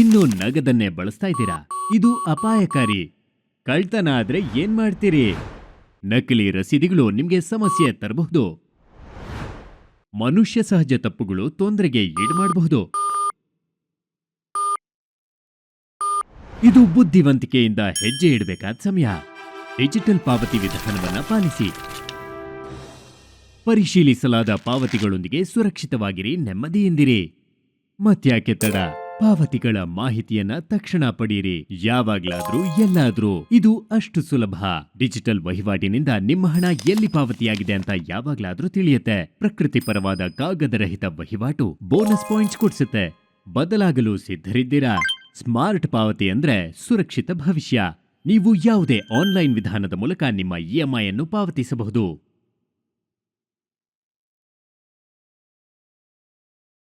ಇನ್ನು ನಗದನ್ನೇ ಬಳಸ್ತಾ ಇದ್ದೀರಾ? ಇದು ಅಪಾಯಕಾರಿ. ಕಳ್ತನ ಆದ್ರೆ ಏನ್ ಮಾಡ್ತೀರಿ? ನಕಲಿ ರಸೀದಿಗಳು ನಿಮ್ಗೆ ಸಮಸ್ಯೆ ತರಬಹುದು. ಮನುಷ್ಯ ಸಹಜ ತಪ್ಪುಗಳು ತೊಂದರೆಗೆ ಈಡು ಮಾಡಬಹುದು ಇದು ಬುದ್ಧಿವಂತಿಕೆಯಿಂದ ಹೆಜ್ಜೆ ಇಡಬೇಕಾದ ಸಮಯ. ಡಿಜಿಟಲ್ ಪಾವತಿ ವಿಧಾನವನ್ನ ಪಾಲಿಸಿ. ಪರಿಶೀಲಿಸಲಾದ ಪಾವತಿಗಳೊಂದಿಗೆ ಸುರಕ್ಷಿತವಾಗಿರಿ, ನೆಮ್ಮದಿಯಿಂದಿರಿ. ಮತ್ಯಾಕೆ ತಡ? ಪಾವತಿಗಳ ಮಾಹಿತಿಯನ್ನ ತಕ್ಷಣ ಪಡೆಯಿರಿ. ಯಾವಾಗ್ಲಾದ್ರೂ, ಎಲ್ಲಾದ್ರೂ. ಇದು ಅಷ್ಟು ಸುಲಭ. ಡಿಜಿಟಲ್ ವಹಿವಾಟಿನಿಂದ ನಿಮ್ಮ ಹಣ ಎಲ್ಲಿ ಪಾವತಿಯಾಗಿದೆ ಅಂತ ಯಾವಾಗ್ಲಾದ್ರೂ ತಿಳಿಯುತ್ತೆ. ಪ್ರಕೃತಿ ಪರವಾದ ಕಾಗದರಹಿತ ವಹಿವಾಟು ಬೋನಸ್ ಪಾಯಿಂಟ್ಸ್ ಕೊಡಿಸುತ್ತೆ. ಬದಲಾಗಲು ಸಿದ್ಧರಿದ್ದೀರಾ? ಸ್ಮಾರ್ಟ್ ಪಾವತಿ ಅಂದ್ರೆ ಸುರಕ್ಷಿತ ಭವಿಷ್ಯ. ನೀವು ಯಾವುದೇ ಆನ್ಲೈನ್ ವಿಧಾನದ ಮೂಲಕ ನಿಮ್ಮ ಇಎಂಐ ಅನ್ನು ಪಾವತಿಸಬಹುದು.